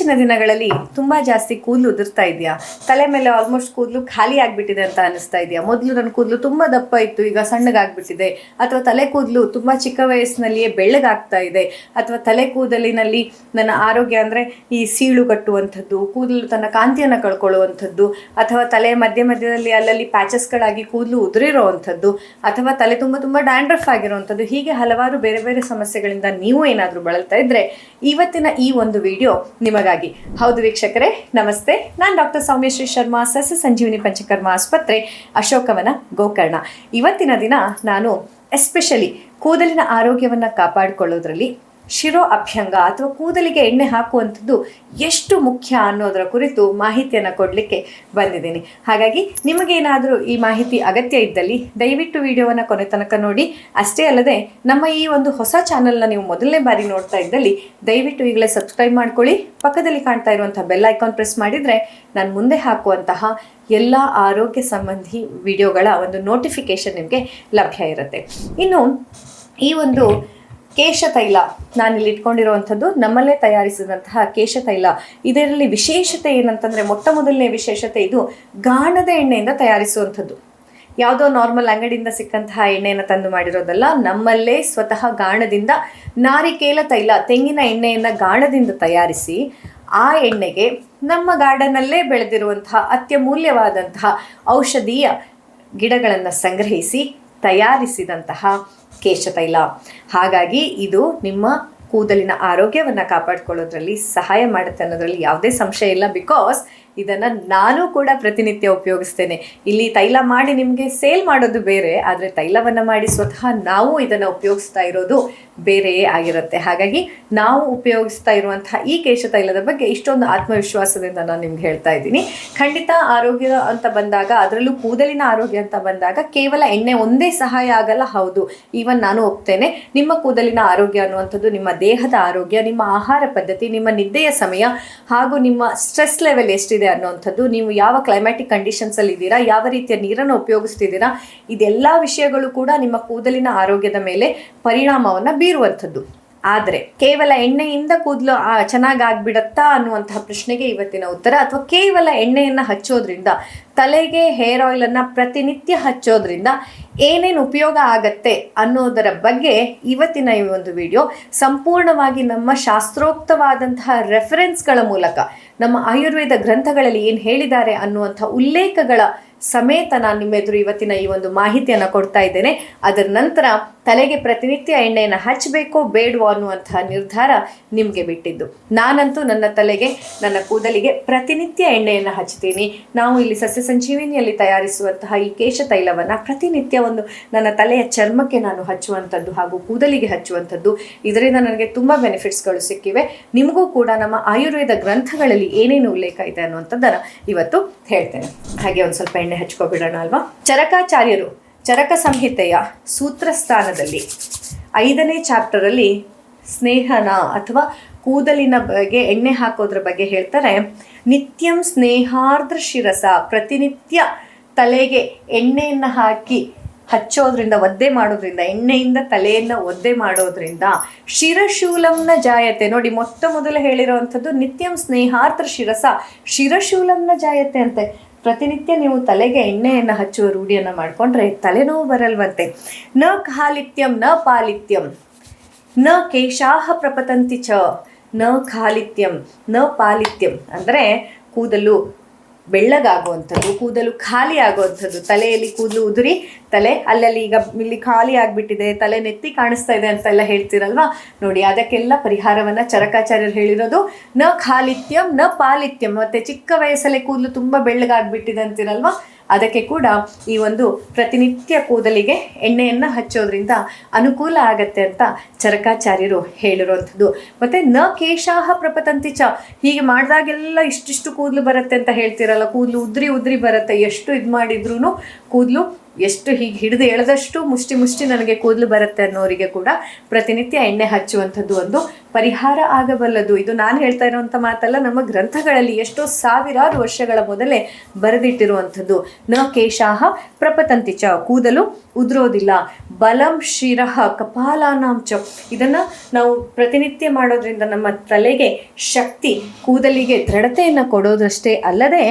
ಇತ್ತೀಚಿನ ದಿನಗಳಲ್ಲಿ ತುಂಬಾ ಜಾಸ್ತಿ ಕೂದಲು ಉದುರ್ತಾ ಇದೆಯಾ? ತಲೆ ಮೇಲೆ ಆಲ್ಮೋಸ್ಟ್ ಕೂದಲು ಖಾಲಿ ಆಗ್ಬಿಟ್ಟಿದೆ ಅಂತ ಅನಿಸ್ತಾ ಇದೆಯಾ? ಮೊದಲು ನನ್ನ ಕೂದಲು ತುಂಬಾ ದಪ್ಪ ಇತ್ತು, ಈಗ ಸಣ್ಣಗಾಗ್ಬಿಟ್ಟಿದೆ. ಅಥವಾ ತಲೆ ಕೂದಲು ತುಂಬಾ ಚಿಕ್ಕ ವಯಸ್ಸಿನಲ್ಲಿಯೇ ಬೆಳ್ಳಗಾಗ್ತಾ ಇದೆ. ಅಥವಾ ತಲೆ ಕೂದಲಿನಲ್ಲಿ ನನ್ನ ಆರೋಗ್ಯ ಅಂದ್ರೆ ಈ ಸೀಳು ಕಟ್ಟುವಂಥದ್ದು, ಕೂದಲು ತನ್ನ ಕಾಂತಿಯನ್ನು ಕಳ್ಕೊಳ್ಳುವಂಥದ್ದು, ಅಥವಾ ತಲೆ ಮಧ್ಯ ಮಧ್ಯದಲ್ಲಿ ಅಲ್ಲಲ್ಲಿ ಪ್ಯಾಚಸ್ಗಳಾಗಿ ಕೂದಲು ಉದುರಿರೋವಂಥದ್ದು, ಅಥವಾ ತಲೆ ತುಂಬಾ ತುಂಬಾ ಡ್ಯಾಂಡ್ರಫ್ ಆಗಿರುವಂಥದ್ದು, ಹೀಗೆ ಹಲವಾರು ಬೇರೆ ಬೇರೆ ಸಮಸ್ಯೆಗಳಿಂದ ನೀವು ಏನಾದರೂ ಬಳಲ್ತಾ ಇದ್ರೆ ಇವತ್ತಿನ ಈ ಒಂದು ವಿಡಿಯೋ ಹೌದು ವೀಕ್ಷಕರೇ, ನಮಸ್ತೆ. ನಾನು ಡಾಕ್ಟರ್ ಸೌಮ್ಯಶ್ರೀ ಶರ್ಮಾ, ಸಸ್ಯ ಸಂಜೀವಿನಿ ಪಂಚಕರ್ಮ ಆಸ್ಪತ್ರೆ, ಅಶೋಕವನ ಗೋಕರ್ಣ. ಇವತ್ತಿನ ದಿನ ನಾನು ಎಸ್ಪೆಷಲಿ ಕೂದಲಿನ ಆರೋಗ್ಯವನ್ನು ಕಾಪಾಡಿಕೊಳ್ಳೋದ್ರಲ್ಲಿ ಶಿರೋ ಅಭ್ಯಂಗ ಅಥವಾ ಕೂದಲಿಗೆ ಎಣ್ಣೆ ಹಾಕುವಂಥದ್ದು ಎಷ್ಟು ಮುಖ್ಯ ಅನ್ನೋದರ ಕುರಿತು ಮಾಹಿತಿಯನ್ನು ಕೊಡಲಿಕ್ಕೆ ಬಂದಿದ್ದೀನಿ. ಹಾಗಾಗಿ ನಿಮಗೇನಾದರೂ ಈ ಮಾಹಿತಿ ಅಗತ್ಯ ಇದ್ದಲ್ಲಿ ದಯವಿಟ್ಟು ವಿಡಿಯೋವನ್ನು ಕೊನೆ ತನಕ ನೋಡಿ. ಅಷ್ಟೇ ಅಲ್ಲದೆ ನಮ್ಮ ಈ ಒಂದು ಹೊಸ ಚಾನಲ್ನ ನೀವು ಮೊದಲನೇ ಬಾರಿ ನೋಡ್ತಾ ಇದ್ದಲ್ಲಿ ದಯವಿಟ್ಟು ಈಗಲೇ ಸಬ್ಸ್ಕ್ರೈಬ್ ಮಾಡ್ಕೊಳ್ಳಿ. ಪಕ್ಕದಲ್ಲಿ ಕಾಣ್ತಾ ಇರುವಂಥ ಬೆಲ್ ಐಕಾನ್ ಪ್ರೆಸ್ ಮಾಡಿದರೆ ನಾನು ಮುಂದೆ ಹಾಕುವಂತಹ ಎಲ್ಲ ಆರೋಗ್ಯ ಸಂಬಂಧಿ ವಿಡಿಯೋಗಳ ಒಂದು ನೋಟಿಫಿಕೇಶನ್ ನಿಮಗೆ ಲಭ್ಯ ಇರುತ್ತೆ. ಇನ್ನು ಈ ಒಂದು ಕೇಶ ತೈಲ. ನಾನಿಲ್ಲಿ ಇಟ್ಕೊಂಡಿರುವಂಥದ್ದು ನಮ್ಮಲ್ಲೇ ತಯಾರಿಸಿದಂತಹ ಕೇಶ ತೈಲ. ಇದರಲ್ಲಿ ವಿಶೇಷತೆ ಏನಂತಂದರೆ ಮೊಟ್ಟ ಮೊದಲನೇ ವಿಶೇಷತೆ ಇದು ಗಾಣದ ಎಣ್ಣೆಯಿಂದ ತಯಾರಿಸುವಂಥದ್ದು. ಯಾವುದೋ ನಾರ್ಮಲ್ ಅಂಗಡಿಯಿಂದ ಸಿಕ್ಕಂತಹ ಎಣ್ಣೆಯನ್ನು ತಂದು ಮಾಡಿರೋದಲ್ಲ, ನಮ್ಮಲ್ಲೇ ಸ್ವತಃ ಗಾಣದಿಂದ ನಾರಿಕೇಲ ತೈಲ, ತೆಂಗಿನ ಎಣ್ಣೆಯನ್ನು ಗಾಣದಿಂದ ತಯಾರಿಸಿ ಆ ಎಣ್ಣೆಗೆ ನಮ್ಮ ಗಾರ್ಡನಲ್ಲೇ ಬೆಳೆದಿರುವಂತಹ ಅತ್ಯಮೂಲ್ಯವಾದಂತಹ ಔಷಧೀಯ ಗಿಡಗಳನ್ನು ಸಂಗ್ರಹಿಸಿ ತಯಾರಿಸಿದಂತಹ ಕೇಶ ತೈಲ ಹಾಗಾಗಿ ಇದು ನಿಮ್ಮ ಕೂದಲಿನ ಆರೋಗ್ಯವನ್ನು ಕಾಪಾಡಿಕೊಳ್ಳೋದ್ರಲ್ಲಿ ಸಹಾಯ ಮಾಡುತ್ತೆ ಅನ್ನೋದ್ರಲ್ಲಿ ಯಾವುದೇ ಸಂಶಯ ಇಲ್ಲ ಬಿಕಾಸ್ ಇದನ್ನು ನಾನು ಕೂಡ ಪ್ರತಿನಿತ್ಯ ಉಪಯೋಗಿಸ್ತೇನೆ. ಇಲ್ಲಿ ತೈಲ ಮಾಡಿ ನಿಮಗೆ ಸೇಲ್ ಮಾಡೋದು ಬೇರೆ, ಆದರೆ ತೈಲವನ್ನು ಮಾಡಿ ಸ್ವತಃ ನಾವು ಇದನ್ನು ಉಪಯೋಗಿಸ್ತಾ ಇರೋದು ಬೇರೆಯೇ ಆಗಿರುತ್ತೆ. ಹಾಗಾಗಿ ನಾವು ಉಪಯೋಗಿಸ್ತಾ ಇರುವಂತಹ ಈ ಕೇಶ ತೈಲದ ಬಗ್ಗೆ ಇಷ್ಟೊಂದು ಆತ್ಮವಿಶ್ವಾಸದಿಂದ ನಾನು ನಿಮ್ಗೆ ಹೇಳ್ತಾ ಇದ್ದೀನಿ. ಖಂಡಿತ ಆರೋಗ್ಯ ಅಂತ ಬಂದಾಗ, ಅದರಲ್ಲೂ ಕೂದಲಿನ ಆರೋಗ್ಯ ಅಂತ ಬಂದಾಗ ಕೇವಲ ಎಣ್ಣೆ ಒಂದೇ ಸಹಾಯ ಆಗಲ್ಲ. ಹೌದು, ಈವನ್ ನಾನು ಒಪ್ತೇನೆ. ನಿಮ್ಮ ಕೂದಲಿನ ಆರೋಗ್ಯ ಅನ್ನುವಂಥದ್ದು, ನಿಮ್ಮ ದೇಹದ ಆರೋಗ್ಯ, ನಿಮ್ಮ ಆಹಾರ ಪದ್ಧತಿ, ನಿಮ್ಮ ನಿದ್ದೆಯ ಸಮಯ ಹಾಗೂ ನಿಮ್ಮ ಸ್ಟ್ರೆಸ್ ಲೆವೆಲ್ ಎಷ್ಟಿದೆ ಅನ್ನುವಂಥದ್ದು. ನೀವು ಯಾವ ಕ್ಲೈಮ್ಯಾಟಿಕ್ ಕಂಡೀಷನ್ಸಲ್ಲಿ ಇದ್ದೀರಾ, ಯಾವ ರೀತಿಯ ನೀರನ್ನು ಉಪಯೋಗಿಸ್ತಿದ್ದೀರಾ, ಇದೆಲ್ಲ ವಿಷಯಗಳು ಕೂಡ ನಿಮ್ಮ ಕೂದಲಿನ ಆರೋಗ್ಯದ ಮೇಲೆ ಪರಿಣಾಮವನ್ನು ಬೀರುವಂಥದ್ದು. ಆದರೆ ಕೇವಲ ಎಣ್ಣೆಯಿಂದ ಕೂದಲು ಚೆನ್ನಾಗಿ ಆಗ್ಬಿಡತ್ತಾ ಅನ್ನುವಂತಹ ಪ್ರಶ್ನೆಗೆ ಇವತ್ತಿನ ಉತ್ತರ ಅಥವಾ ಕೇವಲ ಎಣ್ಣೆಯನ್ನು ಹಚ್ಚೋದ್ರಿಂದ, ತಲೆಗೆ ಹೇರ್ ಆಯಿಲನ್ನು ಪ್ರತಿನಿತ್ಯ ಹಚ್ಚೋದ್ರಿಂದ ಏನೇನು ಉಪಯೋಗ ಆಗತ್ತೆ ಅನ್ನೋದರ ಬಗ್ಗೆ ಇವತ್ತಿನ ಈ ಒಂದು ವಿಡಿಯೋ ಸಂಪೂರ್ಣವಾಗಿ ನಮ್ಮ ಶಾಸ್ತ್ರೋಕ್ತವಾದಂತಹ ರೆಫರೆನ್ಸ್ಗಳ ಮೂಲಕ, ನಮ್ಮ ಆಯುರ್ವೇದ ಗ್ರಂಥಗಳಲ್ಲಿ ಏನು ಹೇಳಿದ್ದಾರೆ ಅನ್ನುವಂಥ ಉಲ್ಲೇಖಗಳ ಸಮೇತ ನಾನು ನಿಮ್ಮೆದುರು ಇವತ್ತಿನ ಈ ಒಂದು ಮಾಹಿತಿಯನ್ನು ಕೊಡ್ತಾ ಇದ್ದೇನೆ. ಅದರ ನಂತರ ತಲೆಗೆ ಪ್ರತಿನಿತ್ಯ ಎಣ್ಣೆಯನ್ನು ಹಚ್ಚಬೇಕೋ ಬೇಡವೋ ಅನ್ನುವಂತಹ ನಿರ್ಧಾರ ನಿಮಗೆ ಬಿಟ್ಟಿದ್ದು. ನಾನಂತೂ ನನ್ನ ತಲೆಗೆ, ನನ್ನ ಕೂದಲಿಗೆ ಪ್ರತಿನಿತ್ಯ ಎಣ್ಣೆಯನ್ನು ಹಚ್ತೀನಿ ನಾವು ಇಲ್ಲಿ ಸಸ್ಯ ಸಂಜೀವಿನಿಯಲ್ಲಿ ತಯಾರಿಸುವಂತಹ ಈ ಕೇಶ ತೈಲವನ್ನು ಪ್ರತಿನಿತ್ಯ ಒಂದು ನನ್ನ ತಲೆಯ ಚರ್ಮಕ್ಕೆ ನಾನು ಹಚ್ಚುವಂಥದ್ದು ಹಾಗೂ ಕೂದಲಿಗೆ ಹಚ್ಚುವಂಥದ್ದು. ಇದರಿಂದ ನನಗೆ ತುಂಬ ಬೆನಿಫಿಟ್ಸ್ಗಳು ಸಿಕ್ಕಿವೆ. ನಿಮಗೂ ಕೂಡ ನಮ್ಮ ಆಯುರ್ವೇದ ಗ್ರಂಥಗಳಲ್ಲಿ ಏನೇನು ಉಲ್ಲೇಖ ಇದೆ ಅನ್ನುವಂಥದ್ದನ್ನು ಇವತ್ತು ಹೇಳ್ತೇನೆ. ಹಾಗೆ ಒಂದು ಸ್ವಲ್ಪ ಎಣ್ಣೆ ಹಚ್ಕೊಬಿಡೋಣ ಅಲ್ವಾ? ಚರಕಾಚಾರ್ಯರು ಚರಕ ಸಂಹಿತೆಯ ಸೂತ್ರಸ್ಥಾನದಲ್ಲಿ ಐದನೇ ಚಾಪ್ಟರಲ್ಲಿ ಸ್ನೇಹನ ಅಥವಾ ಕೂದಲಿನ ಬಗ್ಗೆ ಎಣ್ಣೆ ಹಾಕೋದ್ರ ಬಗ್ಗೆ ಹೇಳ್ತಾರೆ. ನಿತ್ಯಂ ಸ್ನೇಹಾರ್ದ್ರ ಶಿರಸ ಪ್ರತಿನಿತ್ಯ ತಲೆಗೆ ಎಣ್ಣೆಯನ್ನು ಹಾಕಿ ಹಚ್ಚೋದ್ರಿಂದ, ಒದ್ದೆ ಮಾಡೋದ್ರಿಂದ, ಎಣ್ಣೆಯಿಂದ ತಲೆಯನ್ನು ಒದ್ದೆ ಮಾಡೋದ್ರಿಂದ ಶಿರಶೂಲಂನ ಜಾಯತೆ, ನೋಡಿ ಮೊತ್ತ ಮೊದಲು ಹೇಳಿರುವಂಥದ್ದು ನಿತ್ಯಂ ಸ್ನೇಹಾರ್ಥ ಶಿರಸ ಶಿರಶೂಲಂನ ಜಾಯತೆ ಅಂತೆ. ಪ್ರತಿನಿತ್ಯ ನೀವು ತಲೆಗೆ ಎಣ್ಣೆಯನ್ನು ಹಚ್ಚುವ ರೂಢಿಯನ್ನು ಮಾಡಿಕೊಂಡ್ರೆ ತಲೆನೋವು ಬರಲ್ವಂತೆ. ನ ಖಾಲಿತ್ಯಂ, ನ ಪಾಲಿತ್ಯಂ. ನ ಕೇಶಾಹ ಪ್ರಪತಂತಿ ಚ. ನ ಖಾಲಿತ್ಯಂ, ನ ಪಾಲಿತ್ಯಂ. ಅಂದರೆ ಕೂದಲು ಬೆಳ್ಳಗಾಗುವಂಥದ್ದು, ಕೂದಲು ಖಾಲಿ ಆಗುವಂಥದ್ದು, ತಲೆಯಲ್ಲಿ ಕೂದಲು ಉದುರಿ, ತಲೆ ಅಲ್ಲಲ್ಲಿ ಈಗ ಇಲ್ಲಿ ಖಾಲಿ ಆಗಿಬಿಟ್ಟಿದೆ, ತಲೆ ನೆತ್ತಿ ಕಾಣಿಸ್ತಾ ಇದೆ ಅಂತೆಲ್ಲ ಹೇಳ್ತೀರಲ್ವಾ? ನೋಡಿ, ಅದಕ್ಕೆಲ್ಲ ಪರಿಹಾರವನ್ನು ಚರಕಾಚಾರ್ಯರು ಹೇಳಿರೋದು, ನ ಖಾಲಿತ್ಯಂ, ನ ಪಾಲಿತ್ಯಂ. ಮತ್ತು ಚಿಕ್ಕ ವಯಸ್ಸಲ್ಲೇ ಕೂದಲು ತುಂಬ ಬೆಳ್ಳಗಾಗ್ಬಿಟ್ಟಿದೆ ಅಂತಿರಲ್ವಾ? ಅದಕ್ಕೆ ಕೂಡ ಈ ಒಂದು ಪ್ರತಿನಿತ್ಯ ಕೂದಲಿಗೆ ಎಣ್ಣೆಯನ್ನು ಹಚ್ಚೋದ್ರಿಂದ ಅನುಕೂಲ ಆಗತ್ತೆ ಅಂತ ಚರಕಾಚಾರ್ಯರು ಹೇಳಿರುವಂಥದ್ದು. ಮತ್ತು ನ ಕೇಶಾಹ ಪ್ರಪತಂತಿ ಚ. ಹೀಗೆ ಮಾಡಿದಾಗೆಲ್ಲ ಇಷ್ಟಿಷ್ಟು ಕೂದಲು ಬರುತ್ತೆ ಅಂತ ಹೇಳ್ತಿರಲ್ಲ, ಕೂದಲು ಉದ್ರಿ ಉದ್ರಿ ಬರುತ್ತೆ, ಎಷ್ಟು ಇದು ಮಾಡಿದ್ರೂ ಕೂದಲು ಎಷ್ಟು ಹೀಗೆ ಹಿಡಿದು ಎಳೆದಷ್ಟು ಮುಷ್ಟಿ ಮುಷ್ಟಿ ನನಗೆ ಕೂದಲು ಬರುತ್ತೆ ಅನ್ನೋರಿಗೆ ಕೂಡ ಪ್ರತಿನಿತ್ಯ ಎಣ್ಣೆ ಹಚ್ಚುವಂಥದ್ದು ಒಂದು ಪರಿಹಾರ ಆಗಬಲ್ಲದು. ಇದು ನಾನು ಹೇಳ್ತಾ ಇರುವಂಥ ಮಾತಲ್ಲ, ನಮ್ಮ ಗ್ರಂಥಗಳಲ್ಲಿ ಎಷ್ಟೋ ಸಾವಿರಾರು ವರ್ಷಗಳ ಮೊದಲೇ ಬರೆದಿಟ್ಟಿರುವಂಥದ್ದು. ನ ಕೇಶಾಹ ಪ್ರಪತಂತಿ ಚ, ಕೂದಲು ಉದುರೋದಿಲ್ಲ. ಬಲಂ ಶಿರಃ ಕಪಾಲಾನಾಂಚ ಇದನ್ನು ನಾವು ಪ್ರತಿನಿತ್ಯ ಮಾಡೋದ್ರಿಂದ ನಮ್ಮ ತಲೆಗೆ ಶಕ್ತಿ, ಕೂದಲಿಗೆ ದೃಢತೆಯನ್ನು ಕೊಡೋದಷ್ಟೇ ಅಲ್ಲದೆ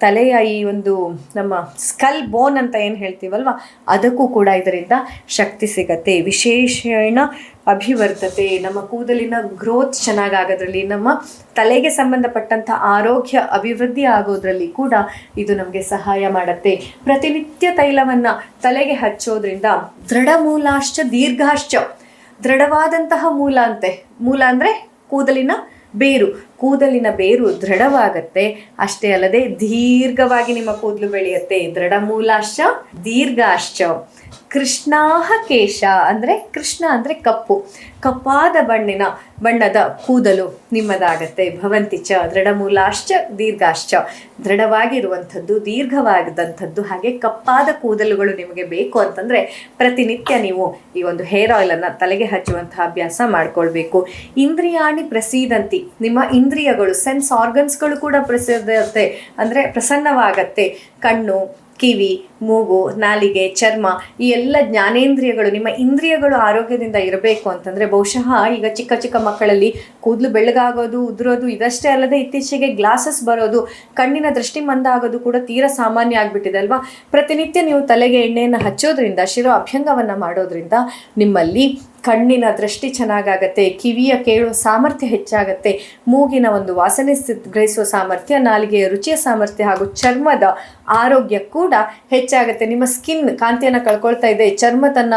ತಲೆಯ ಈ ಒಂದು ನಮ್ಮ ಸ್ಕಲ್ ಬೋನ್ ಅಂತ ಏನು ಹೇಳ್ತೀವಲ್ವ? ಅದಕ್ಕೂ ಕೂಡ ಇದರಿಂದ ಶಕ್ತಿ ಸಿಗತ್ತೆ. ವಿಶೇಷಣ ಅಭಿವರ್ಧತೆ. ನಮ್ಮ ಕೂದಲಿನ ಗ್ರೋತ್ ಚೆನ್ನಾಗಾಗೋದ್ರಲ್ಲಿ, ನಮ್ಮ ತಲೆಗೆ ಸಂಬಂಧಪಟ್ಟಂಥ ಆರೋಗ್ಯ ಅಭಿವೃದ್ಧಿ ಆಗೋದ್ರಲ್ಲಿ ಕೂಡ ಇದು ನಮಗೆ ಸಹಾಯ ಮಾಡುತ್ತೆ. ಪ್ರತಿನಿತ್ಯ ತೈಲವನ್ನು ತಲೆಗೆ ಹಚ್ಚೋದ್ರಿಂದ ದೃಢ ಮೂಲಾಶ್ಚ ದೀರ್ಘಾಶ್ಚ, ದೃಢವಾದಂತಹ ಮೂಲ ಅಂತೆ. ಮೂಲ ಅಂದರೆ ಕೂದಲಿನ ಬೇರು. ಕೂದಲಿನ ಬೇರು ದೃಢವಾಗತ್ತೆ. ಅಷ್ಟೇ ಅಲ್ಲದೆ ದೀರ್ಘವಾಗಿ ನಿಮ್ಮ ಕೂದಲು ಬೆಳೆಯುತ್ತೆ. ದೃಢ ಮೂಲಾಶ್ಚ, ದೀರ್ಘಾಶ್ಚ. ಕೃಷ್ಣಾಹ ಕೇಶ ಅಂದರೆ ಕೃಷ್ಣ ಅಂದರೆ ಕಪ್ಪು. ಕಪ್ಪಾದ ಬಣ್ಣಿನ ಬಣ್ಣದ ಕೂದಲು ನಿಮ್ಮದಾಗತ್ತೆ. ಭವಂತಿ ಚ ದೃಢಮೂಲಾಶ್ಚ ದೀರ್ಘಾಶ್ಚ. ದೃಢವಾಗಿರುವಂಥದ್ದು ದೀರ್ಘವಾದಂಥದ್ದು ಹಾಗೆ ಕಪ್ಪಾದ ಕೂದಲುಗಳು ನಿಮಗೆ ಬೇಕು ಅಂತಂದರೆ ಪ್ರತಿನಿತ್ಯ ನೀವು ಈ ಒಂದು ಹೇರ್ ಆಯಿಲನ್ನು ತಲೆಗೆ ಹಚ್ಚುವಂತಹ ಅಭ್ಯಾಸ ಮಾಡ್ಕೊಳ್ಬೇಕು. ಇಂದ್ರಿಯಾಣಿ ಪ್ರಸೀದಂತಿ, ನಿಮ್ಮ ಇಂದ್ರಿಯಗಳು ಸೆನ್ಸ್ ಆರ್ಗನ್ಸ್ಗಳು ಕೂಡ ಪ್ರಸಿದ್ಧತೆ ಅಂದರೆ ಪ್ರಸನ್ನವಾಗತ್ತೆ. ಕಣ್ಣು, ಕಿವಿ, ಮೂಗು, ನಾಲಿಗೆ, ಚರ್ಮ ಈ ಎಲ್ಲ ಜ್ಞಾನೇಂದ್ರಿಯಗಳು ನಿಮ್ಮ ಇಂದ್ರಿಯಗಳು ಆರೋಗ್ಯದಿಂದ ಇರಬೇಕು ಅಂತಂದರೆ ಬಹುಶಃ ಈಗ ಚಿಕ್ಕ ಚಿಕ್ಕ ಮಕ್ಕಳಲ್ಲಿ ಕೂದಲು ಬೆಳ್ಳಗಾಗೋದು, ಉದುರೋದು ಇದಷ್ಟೇ ಅಲ್ಲದೆ ಇತ್ತೀಚೆಗೆ ಗ್ಲಾಸಸ್ ಬರೋದು, ಕಣ್ಣಿನ ದೃಷ್ಟಿ ಮಂದ ಆಗೋದು ಕೂಡ ತೀರ ಸಾಮಾನ್ಯ ಆಗಿಬಿಟ್ಟಿದೆ ಅಲ್ವಾ? ಪ್ರತಿನಿತ್ಯ ನೀವು ತಲೆಗೆ ಎಣ್ಣೆಯನ್ನು ಹಚ್ಚೋದ್ರಿಂದ, ಶಿರೋ ಅಭ್ಯಂಗವನ್ನು ಮಾಡೋದ್ರಿಂದ ನಿಮ್ಮಲ್ಲಿ ಕಣ್ಣಿನ ದೃಷ್ಟಿ ಚೆನ್ನಾಗಾಗತ್ತೆ, ಕಿವಿಯ ಕೇಳುವ ಸಾಮರ್ಥ್ಯ ಹೆಚ್ಚಾಗತ್ತೆ, ಮೂಗಿನ ಒಂದು ವಾಸನೆ ಗ್ರಹಿಸುವ ಸಾಮರ್ಥ್ಯ, ನಾಲಿಗೆಯ ರುಚಿಯ ಸಾಮರ್ಥ್ಯ ಹಾಗೂ ಚರ್ಮದ ಆರೋಗ್ಯ ಕೂಡ ಹೆಚ್ಚಾಗುತ್ತೆ. ನಿಮ್ಮ ಸ್ಕಿನ್ ಕಾಂತಿಯನ್ನು ಕಳ್ಕೊಳ್ತಾ ಇದೆ, ಚರ್ಮ ತನ್ನ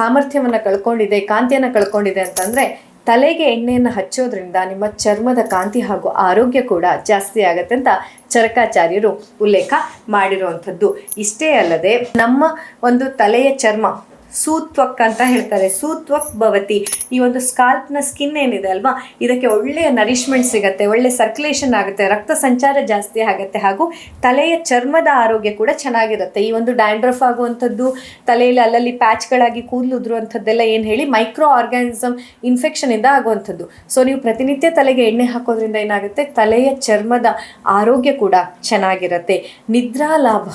ಸಾಮರ್ಥ್ಯವನ್ನು ಕಳ್ಕೊಂಡಿದೆ, ಕಾಂತಿಯನ್ನು ಕಳ್ಕೊಂಡಿದೆ ಅಂತಂದರೆ ತಲೆಗೆ ಎಣ್ಣೆಯನ್ನು ಹಚ್ಚೋದ್ರಿಂದ ನಿಮ್ಮ ಚರ್ಮದ ಕಾಂತಿ ಹಾಗೂ ಆರೋಗ್ಯ ಕೂಡ ಜಾಸ್ತಿ ಆಗುತ್ತೆ ಅಂತ ಚರಕಾಚಾರ್ಯರು ಉಲ್ಲೇಖ ಮಾಡಿರುವಂಥದ್ದು. ಇಷ್ಟೇ ಅಲ್ಲದೆ ನಮ್ಮ ಒಂದು ತಲೆಯ ಚರ್ಮ ಸೂತ್ವಕ್ ಅಂತ ಹೇಳ್ತಾರೆ. ಸೂತ್ವಕ್ ಭವತಿ. ಈ ಒಂದು ಸ್ಕಾಲ್ಪ್ನ ಸ್ಕಿನ್ ಏನಿದೆ ಅಲ್ವಾ? ಇದಕ್ಕೆ ಒಳ್ಳೆಯ ನರಿಶ್ಮೆಂಟ್ ಸಿಗುತ್ತೆ, ಒಳ್ಳೆ ಸರ್ಕ್ಯುಲೇಷನ್ ಆಗುತ್ತೆ, ರಕ್ತ ಸಂಚಾರ ಜಾಸ್ತಿ ಆಗುತ್ತೆ, ಹಾಗೂ ತಲೆಯ ಚರ್ಮದ ಆರೋಗ್ಯ ಕೂಡ ಚೆನ್ನಾಗಿರುತ್ತೆ. ಈ ಒಂದು ಡ್ಯಾಂಡ್ರಫ್ ಆಗುವಂಥದ್ದು, ತಲೆಯಲ್ಲಿ ಅಲ್ಲಲ್ಲಿ ಪ್ಯಾಚ್ಗಳಾಗಿ ಕೂದಲು ಉದುರುವಂಥದ್ದೆಲ್ಲ ಏನು ಹೇಳಿ ಮೈಕ್ರೋ ಆರ್ಗ್ಯಾನಿಸಮ್ ಇನ್ಫೆಕ್ಷನಿಂದ ಆಗುವಂಥದ್ದು. ಸೊ ನೀವು ಪ್ರತಿನಿತ್ಯ ತಲೆಗೆ ಎಣ್ಣೆ ಹಾಕೋದ್ರಿಂದ ಏನಾಗುತ್ತೆ? ತಲೆಯ ಚರ್ಮದ ಆರೋಗ್ಯ ಕೂಡ ಚೆನ್ನಾಗಿರುತ್ತೆ. ನಿದ್ರಾ ಲಾಭ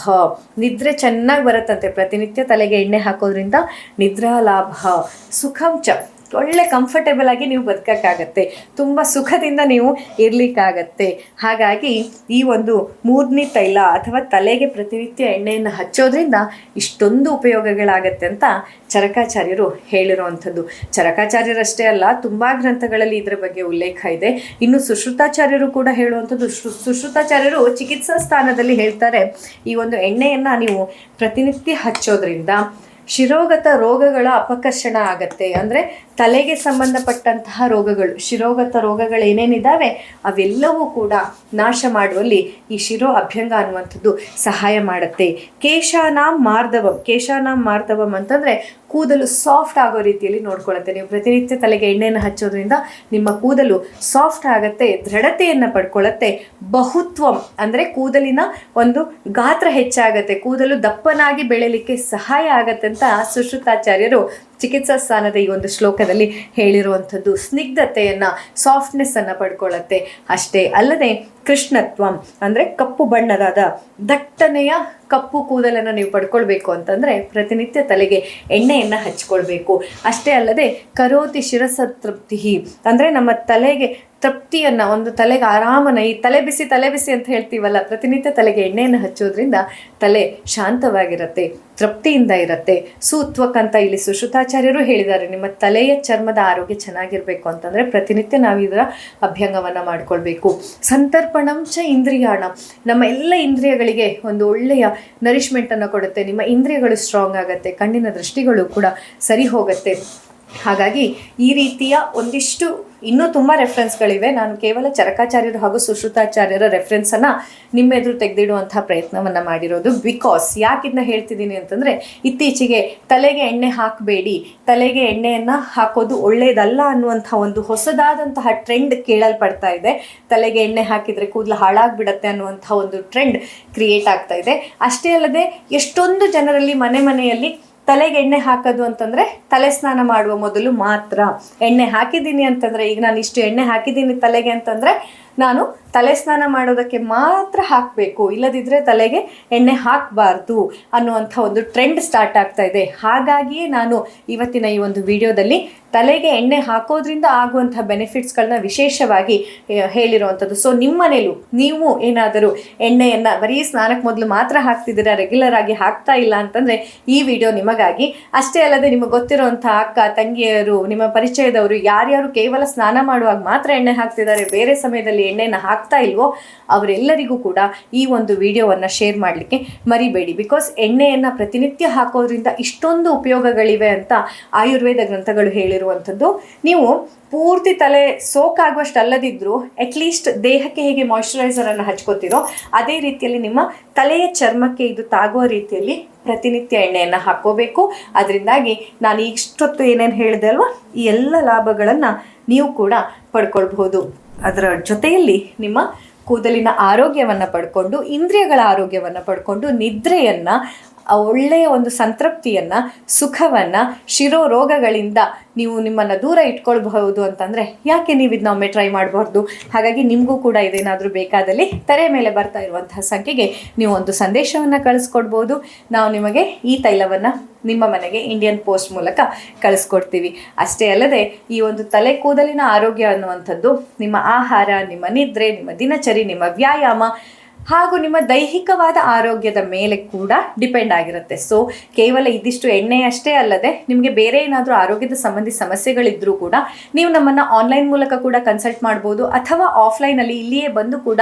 ನಿದ್ರೆ ಚೆನ್ನಾಗಿ ಬರುತ್ತಂತೆ. ಪ್ರತಿನಿತ್ಯ ತಲೆಗೆ ಎಣ್ಣೆ ಹಾಕೋದ್ರಿಂದ ನಿದ್ರಾ ಲಾಭ ಸುಖಂಚ ಒಳ್ಳೆ ಕಂಫರ್ಟೇಬಲ್ ಆಗಿ ನೀವು ಬದುಕೋಕ್ಕಾಗತ್ತೆ. ತುಂಬ ಸುಖದಿಂದ ನೀವು ಇರಲಿಕ್ಕಾಗತ್ತೆ. ಹಾಗಾಗಿ ಈ ಒಂದು ಮೂರ್ನಿ ತೈಲ ಅಥವಾ ತಲೆಗೆ ಪ್ರತಿನಿತ್ಯ ಎಣ್ಣೆಯನ್ನು ಹಚ್ಚೋದ್ರಿಂದ ಇಷ್ಟೊಂದು ಉಪಯೋಗಗಳಾಗತ್ತೆ ಅಂತ ಚರಕಾಚಾರ್ಯರು ಹೇಳಿರುವಂಥದ್ದು. ಚರಕಾಚಾರ್ಯರಷ್ಟೇ ಅಲ್ಲ, ತುಂಬ ಗ್ರಂಥಗಳಲ್ಲಿ ಇದರ ಬಗ್ಗೆ ಉಲ್ಲೇಖ ಇದೆ. ಇನ್ನು ಸುಶ್ರುತಾಚಾರ್ಯರು ಕೂಡ ಹೇಳುವಂಥದ್ದು. ಸುಶ್ರುತಾಚಾರ್ಯರು ಚಿಕಿತ್ಸಾ ಸ್ಥಾನದಲ್ಲಿ ಹೇಳ್ತಾರೆ, ಈ ಒಂದು ಎಣ್ಣೆಯನ್ನು ನೀವು ಪ್ರತಿನಿತ್ಯ ಹಚ್ಚೋದ್ರಿಂದ ಶಿರೋಗತ ರೋಗಗಳ ಅಪಕರ್ಷಣ ಆಗತ್ತೆ. ಅಂದರೆ ತಲೆಗೆ ಸಂಬಂಧಪಟ್ಟಂತಹ ರೋಗಗಳು, ಶಿರೋಗತ ರೋಗಗಳು ಏನೇನಿದ್ದಾವೆ ಅವೆಲ್ಲವೂ ಕೂಡ ನಾಶ ಮಾಡುವಲ್ಲಿ ಈ ಶಿರೋ ಅಭ್ಯಂಗ ಅನ್ನುವಂಥದ್ದು ಸಹಾಯ ಮಾಡುತ್ತೆ. ಕೇಶಾನಾಂ ಮಾರ್ಧವಂ ಕೇಶಾನಾಂ ಮಾರ್ಧವಂ ಅಂತಂದರೆ ಕೂದಲು ಸಾಫ್ಟ್ ಆಗೋ ರೀತಿಯಲ್ಲಿ ನೋಡ್ಕೊಳ್ಳುತ್ತೆ. ನೀವು ಪ್ರತಿನಿತ್ಯ ತಲೆಗೆ ಎಣ್ಣೆಯನ್ನು ಹಚ್ಚೋದ್ರಿಂದ ನಿಮ್ಮ ಕೂದಲು ಸಾಫ್ಟ್ ಆಗುತ್ತೆ, ದೃಢತೆಯನ್ನು ಪಡ್ಕೊಳ್ಳುತ್ತೆ. ಬಹುತ್ವಂ ಅಂದರೆ ಕೂದಲಿನ ಒಂದು ಗಾತ್ರ ಹೆಚ್ಚಾಗುತ್ತೆ. ಕೂದಲು ದಪ್ಪನಾಗಿ ಬೆಳೆಯಲಿಕ್ಕೆ ಸಹಾಯ ಆಗತ್ತೆ ಅಂತ ಸುಶ್ರುತಾಚಾರ್ಯರು ಚಿಕಿತ್ಸಾ ಸ್ಥಾನದ ಈ ಒಂದು ಶ್ಲೋಕದಲ್ಲಿ ಹೇಳಿರುವಂಥದ್ದು. ಸ್ನಿಗ್ಧತೆಯನ್ನು ಸಾಫ್ಟ್ನೆಸ್ಸನ್ನು ಪಡ್ಕೊಳ್ಳುತ್ತೆ. ಅಷ್ಟೇ ಅಲ್ಲದೆ ಕೃಷ್ಣತ್ವಂ, ಅಂದರೆ ಕಪ್ಪು ಬಣ್ಣದಾದ ದಟ್ಟನೆಯ ಕಪ್ಪು ಕೂದಲನ್ನು ನೀವು ಪಡ್ಕೊಳ್ಬೇಕು ಅಂತಂದರೆ ಪ್ರತಿನಿತ್ಯ ತಲೆಗೆ ಎಣ್ಣೆಯನ್ನು ಹಚ್ಕೊಳ್ಬೇಕು. ಅಷ್ಟೇ ಅಲ್ಲದೆ ಕರೋತಿ ಶಿರಸತೃಪ್ತಿ ಅಂದರೆ ನಮ್ಮ ತಲೆಗೆ ತೃಪ್ತಿಯನ್ನು, ಒಂದು ತಲೆಗೆ ಆರಾಮನ, ಈ ತಲೆ ಬಿಸಿ ತಲೆ ಬಿಸಿ ಅಂತ ಹೇಳ್ತೀವಲ್ಲ, ಪ್ರತಿನಿತ್ಯ ತಲೆಗೆ ಎಣ್ಣೆಯನ್ನು ಹಚ್ಚೋದ್ರಿಂದ ತಲೆ ಶಾಂತವಾಗಿರುತ್ತೆ, ತೃಪ್ತಿಯಿಂದ ಇರುತ್ತೆ. ಸೂತ್ವಕ್ ಅಂತ ಇಲ್ಲಿ ಸುಶ್ರುತಾಚಾರ್ಯರು ಹೇಳಿದ್ದಾರೆ, ನಿಮ್ಮ ತಲೆಯ ಚರ್ಮದ ಆರೋಗ್ಯ ಚೆನ್ನಾಗಿರಬೇಕು ಅಂತಂದರೆ ಪ್ರತಿನಿತ್ಯ ನಾವು ಇದರ ಅಭ್ಯಂಗವನ್ನು ಮಾಡಿಕೊಳ್ಬೇಕು. ಸಂತರ್ಪಣಂ ಚ ಇಂದ್ರಿಯಾಣ, ನಮ್ಮ ಎಲ್ಲ ಇಂದ್ರಿಯಗಳಿಗೆ ಒಂದು ಒಳ್ಳೆಯ ನರಿಷ್ಮೆಂಟನ್ನು ಕೊಡುತ್ತೆ, ನಿಮ್ಮ ಇಂದ್ರಿಯಗಳು ಸ್ಟ್ರಾಂಗ್ ಆಗುತ್ತೆ, ಕಣ್ಣಿನ ದೃಷ್ಟಿಗಳು ಕೂಡ ಸರಿ ಹೋಗುತ್ತೆ. ಹಾಗಾಗಿ ಈ ರೀತಿಯ ಒಂದಿಷ್ಟು ಇನ್ನೂ ತುಂಬ ರೆಫರೆನ್ಸ್ಗಳಿವೆ ನಾನು ಕೇವಲ ಚರಕಾಚಾರ್ಯರು ಹಾಗೂ ಸುಶ್ರುತಾಚಾರ್ಯರ ರೆಫರೆನ್ಸನ್ನು ನಿಮ್ಮ ಎದುರು ತೆಗೆದಿಡುವಂತಹ ಪ್ರಯತ್ನವನ್ನು ಮಾಡಿರೋದು ಬಿಕಾಸ್ ಯಾಕೆ ಇದನ್ನ ಹೇಳ್ತಿದ್ದೀನಿ ಅಂತಂದರೆ, ಇತ್ತೀಚೆಗೆ ತಲೆಗೆ ಎಣ್ಣೆ ಹಾಕಬೇಡಿ, ತಲೆಗೆ ಎಣ್ಣೆಯನ್ನು ಹಾಕೋದು ಒಳ್ಳೆಯದಲ್ಲ ಅನ್ನುವಂಥ ಒಂದು ಹೊಸದಾದಂತಹ ಟ್ರೆಂಡ್ ಕೇಳಲ್ಪಡ್ತಾ ಇದೆ. ತಲೆಗೆ ಎಣ್ಣೆ ಹಾಕಿದರೆ ಕೂದಲು ಹಾಳಾಗ್ಬಿಡತ್ತೆ ಅನ್ನುವಂಥ ಒಂದು ಟ್ರೆಂಡ್ ಕ್ರಿಯೇಟ್ ಆಗ್ತಾ ಇದೆ. ಅಷ್ಟೇ ಅಲ್ಲದೆ, ಎಷ್ಟೊಂದು ಜನರಲ್ಲಿ ಮನೆ ಮನೆಯಲ್ಲಿ ತಲೆಗೆ ಎಣ್ಣೆ ಹಾಕೋದು ಅಂತಂದ್ರೆ ತಲೆ ಸ್ನಾನ ಮಾಡುವ ಮೊದಲು ಮಾತ್ರ. ಎಣ್ಣೆ ಹಾಕಿದ್ದೀನಿ ಅಂತಂದ್ರೆ, ಈಗ ನಾನು ಇಷ್ಟು ಎಣ್ಣೆ ಹಾಕಿದ್ದೀನಿ ತಲೆಗೆ ಅಂತಂದ್ರೆ ನಾನು ತಲೆ ಸ್ನಾನ ಮಾಡೋದಕ್ಕೆ ಮಾತ್ರ ಹಾಕಬೇಕು ಇಲ್ಲದಿದ್ದರೆ ತಲೆಗೆ ಎಣ್ಣೆ ಹಾಕಬಾರ್ದು ಅನ್ನುವಂಥ ಒಂದು ಟ್ರೆಂಡ್ ಸ್ಟಾರ್ಟ್ ಆಗ್ತಾ ಇದೆ. ಹಾಗಾಗಿಯೇ ನಾನು ಇವತ್ತಿನ ಈ ಒಂದು ವಿಡಿಯೋದಲ್ಲಿ ತಲೆಗೆ ಎಣ್ಣೆ ಹಾಕೋದ್ರಿಂದ ಆಗುವಂಥ ಬೆನಿಫಿಟ್ಸ್ಗಳನ್ನ ವಿಶೇಷವಾಗಿ ಹೇಳಿರುವಂಥದ್ದು. ಸೊ ನಿಮ್ಮ ಮನೇಲೂ ನೀವು ಏನಾದರೂ ಎಣ್ಣೆಯನ್ನು ಬರೀ ಸ್ನಾನಕ್ಕೆ ಮೊದಲು ಮಾತ್ರ ಹಾಕ್ತಿದ್ದೀರಾ ರೆಗ್ಯುಲರ್ ಆಗಿ ಹಾಕ್ತಾ ಇಲ್ಲ ಅಂತಂದರೆ ಈ ವಿಡಿಯೋ ನಿಮಗಾಗಿ ಅಷ್ಟೇ ಅಲ್ಲದೆ ನಿಮಗೆ ಗೊತ್ತಿರುವಂಥ ಅಕ್ಕ, ತಂಗಿಯರು, ನಿಮ್ಮ ಪರಿಚಯದವರು ಯಾರ್ಯಾರು ಕೇವಲ ಸ್ನಾನ ಮಾಡುವಾಗ ಮಾತ್ರ ಎಣ್ಣೆ ಹಾಕ್ತಿದ್ದಾರೆ, ಬೇರೆ ಸಮಯದಲ್ಲಿ ಎಣ್ಣೆಯನ್ನು ಹಾಕ್ತಾ ಇಲ್ವೋ ಅವರೆಲ್ಲರಿಗೂ ಕೂಡ ಈ ಒಂದು ವಿಡಿಯೋವನ್ನು ಶೇರ್ ಮಾಡಲಿಕ್ಕೆ ಮರಿಬೇಡಿ. ಬಿಕಾಸ್ ಎಣ್ಣೆಯನ್ನು ಪ್ರತಿನಿತ್ಯ ಹಾಕೋದ್ರಿಂದ ಇಷ್ಟೊಂದು ಉಪಯೋಗಗಳಿವೆ ಅಂತ ಆಯುರ್ವೇದ ಗ್ರಂಥಗಳು ಹೇಳಿರುವಂಥದ್ದು. ನೀವು ಪೂರ್ತಿ ತಲೆ ಸೋಕಾಗುವಷ್ಟು ಅಲ್ಲದಿದ್ದರೂ ಅಟ್ಲೀಸ್ಟ್ ದೇಹಕ್ಕೆ ಹೇಗೆ ಮಾಯಶ್ಚರೈಸರನ್ನು ಹಚ್ಕೋತಿರೋ ಅದೇ ರೀತಿಯಲ್ಲಿ ನಿಮ್ಮ ತಲೆಯ ಚರ್ಮಕ್ಕೆ ಇದು ತಾಗುವ ರೀತಿಯಲ್ಲಿ ಪ್ರತಿನಿತ್ಯ ಎಣ್ಣೆಯನ್ನು ಹಾಕೋಬೇಕು ಅದರಿಂದಾಗಿ ನಾನು ಇಷ್ಟೊತ್ತು ಏನೇನು ಹೇಳಿದೆ ಅಲ್ವಾ? ಈ ಎಲ್ಲ ಲಾಭಗಳನ್ನು ನೀವು ಕೂಡ ಪಡ್ಕೊಳ್ಬಹುದು. ಅದರ ಜೊತೆಯಲ್ಲಿ ನಿಮ್ಮ ಕೂದಲಿನ ಆರೋಗ್ಯವನ್ನು ಪಡ್ಕೊಂಡು ಇಂದ್ರಿಯಗಳ ಆರೋಗ್ಯವನ್ನು ಪಡ್ಕೊಂಡು ನಿದ್ರೆಯನ್ನು ಒಳ್ಳೆಯ ಒಂದು ಸಂತೃಪ್ತಿಯನ್ನು, ಸುಖವನ್ನು ಶಿರೋ ರೋಗಗಳಿಂದ ನೀವು ನಿಮ್ಮನ್ನು ದೂರ ಇಟ್ಕೊಳ್ಬಹುದು ಅಂತಂದರೆ ಯಾಕೆ ನೀವು ಇದನ್ನ ಒಮ್ಮೆ ಟ್ರೈ ಮಾಡಬಾರ್ದು? ಹಾಗಾಗಿ ನಿಮಗೂ ಕೂಡ ಇದೇನಾದರೂ ಬೇಕಾದಲ್ಲಿ ತೆರೆ ಮೇಲೆ ಬರ್ತಾ ಇರುವಂತಹ ಸಂಖ್ಯೆಗೆ ನೀವು ಒಂದು ಸಂದೇಶವನ್ನು ಕಳಿಸ್ಕೊಡ್ಬೋದು. ನಾವು ನಿಮಗೆ ಈ ತೈಲವನ್ನು ನಿಮ್ಮ ಮನೆಗೆ ಇಂಡಿಯನ್ ಪೋಸ್ಟ್ ಮೂಲಕ ಕಳಿಸ್ಕೊಡ್ತೀವಿ. ಅಷ್ಟೇ ಅಲ್ಲದೆ ಈ ಒಂದು ತಲೆ ಕೂದಲಿನ ಆರೋಗ್ಯ ಅನ್ನುವಂಥದ್ದು ನಿಮ್ಮ ಆಹಾರ, ನಿಮ್ಮ ನಿದ್ರೆ, ನಿಮ್ಮ ದಿನಚರಿ, ನಿಮ್ಮ ವ್ಯಾಯಾಮ ಹಾಗೂ ನಿಮ್ಮ ದೈಹಿಕವಾದ ಆರೋಗ್ಯದ ಮೇಲೆ ಕೂಡ ಡಿಪೆಂಡ್ ಆಗಿರುತ್ತೆ. ಸೊ ಕೇವಲ ಇದಿಷ್ಟು ಎಣ್ಣೆ ಅಷ್ಟೇ ಅಲ್ಲದೆ ನಿಮಗೆ ಬೇರೆ ಏನಾದರೂ ಆರೋಗ್ಯದ ಸಂಬಂಧಿ ಸಮಸ್ಯೆಗಳಿದ್ರೂ ಕೂಡ ನೀವು ನಮ್ಮನ್ನು ಆನ್ಲೈನ್ ಮೂಲಕ ಕೂಡ ಕನ್ಸಲ್ಟ್ ಮಾಡ್ಬೋದು ಅಥವಾ ಆಫ್ಲೈನಲ್ಲಿ ಇಲ್ಲಿಯೇ ಬಂದು ಕೂಡ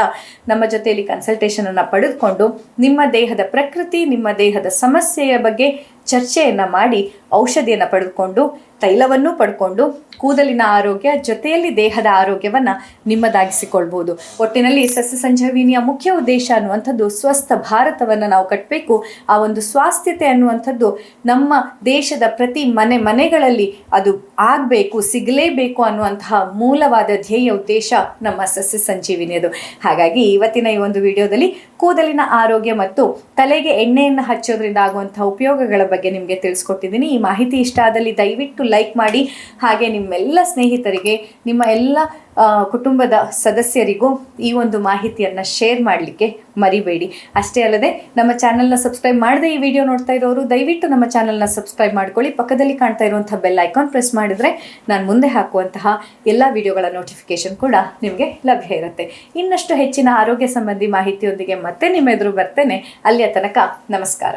ನಮ್ಮ ಜೊತೆಯಲ್ಲಿ ಕನ್ಸಲ್ಟೇಷನನ್ನು ಪಡೆದುಕೊಂಡು ನಿಮ್ಮ ದೇಹದ ಪ್ರಕೃತಿ, ನಿಮ್ಮ ದೇಹದ ಸಮಸ್ಯೆಯ ಬಗ್ಗೆ ಚರ್ಚೆಯನ್ನು ಮಾಡಿ ಔಷಧಿಯನ್ನು ಪಡೆದುಕೊಂಡು, ತೈಲವನ್ನು ಪಡ್ಕೊಂಡು ಕೂದಲಿನ ಆರೋಗ್ಯ ಜೊತೆಯಲ್ಲಿ ದೇಹದ ಆರೋಗ್ಯವನ್ನು ನಿಮ್ಮದಾಗಿಸಿಕೊಳ್ಬೋದು. ಒಟ್ಟಿನಲ್ಲಿ ಸಸ್ಯ ಸಂಜೀವಿನಿಯ ಮುಖ್ಯ ಉದ್ದೇಶ ಅನ್ನುವಂಥದ್ದು ಸ್ವಸ್ಥ ಭಾರತವನ್ನು ನಾವು ಕಟ್ಟಬೇಕು ಆ ಒಂದು ಸ್ವಾಸ್ಥ್ಯತೆ ಅನ್ನುವಂಥದ್ದು ನಮ್ಮ ದೇಶದ ಪ್ರತಿ ಮನೆ ಮನೆಗಳಲ್ಲಿ ಅದು ಆಗಬೇಕು, ಸಿಗಲೇಬೇಕು ಅನ್ನುವಂತಹ ಮೂಲವಾದ ಧ್ಯೇಯ ಉದ್ದೇಶ ನಮ್ಮ ಸಸ್ಯ ಸಂಜೀವಿನಿಯದು. ಹಾಗಾಗಿ ಇವತ್ತಿನ ಈ ಒಂದು ವಿಡಿಯೋದಲ್ಲಿ ಕೂದಲಿನ ಆರೋಗ್ಯ ಮತ್ತು ತಲೆಗೆ ಎಣ್ಣೆಯನ್ನು ಹಚ್ಚೋದ್ರಿಂದ ಆಗುವಂತಹ ಉಪಯೋಗಗಳ ಬಗ್ಗೆ ನಿಮಗೆ ತಿಳಿಸ್ಕೊಟ್ಟಿದ್ದೀನಿ. ಈ ಮಾಹಿತಿ ಇಷ್ಟ ಆದಲ್ಲಿ ದಯವಿಟ್ಟು ಲೈಕ್ ಮಾಡಿ. ಹಾಗೆ ನಿಮ್ಮೆಲ್ಲ ಸ್ನೇಹಿತರಿಗೆ, ನಿಮ್ಮ ಎಲ್ಲ ಕುಟುಂಬದ ಸದಸ್ಯರಿಗೂ ಈ ಒಂದು ಮಾಹಿತಿಯನ್ನು ಶೇರ್ ಮಾಡಲಿಕ್ಕೆ ಮರಿಬೇಡಿ. ಅಷ್ಟೇ ಅಲ್ಲದೆ, ನಮ್ಮ ಚಾನಲ್ನ ಸಬ್ಸ್ಕ್ರೈಬ್ ಮಾಡದೆ ಈ ವಿಡಿಯೋ ನೋಡ್ತಾ ಇರೋರು, ದಯವಿಟ್ಟು ನಮ್ಮ ಚಾನಲ್ನ ಸಬ್ಸ್ಕ್ರೈಬ್ ಮಾಡ್ಕೊಳ್ಳಿ. ಪಕ್ಕದಲ್ಲಿ ಕಾಣ್ತಾ ಇರುವಂಥ ಬೆಲ್ ಐಕಾನ್ ಪ್ರೆಸ್ ಮಾಡಿದರೆ ನಾನು ಮುಂದೆ ಹಾಕುವಂತಹ ಎಲ್ಲ ವಿಡಿಯೋಗಳ ನೋಟಿಫಿಕೇಶನ್ ಕೂಡ ನಿಮಗೆ ಲಭ್ಯ ಇರುತ್ತೆ. ಇನ್ನಷ್ಟು ಹೆಚ್ಚಿನ ಆರೋಗ್ಯ ಸಂಬಂಧಿ ಮಾಹಿತಿಯೊಂದಿಗೆ ಮತ್ತೆ ನಿಮ್ಮೆದುರು ಬರ್ತೇನೆ. ಅಲ್ಲಿಯ ತನಕ ನಮಸ್ಕಾರ.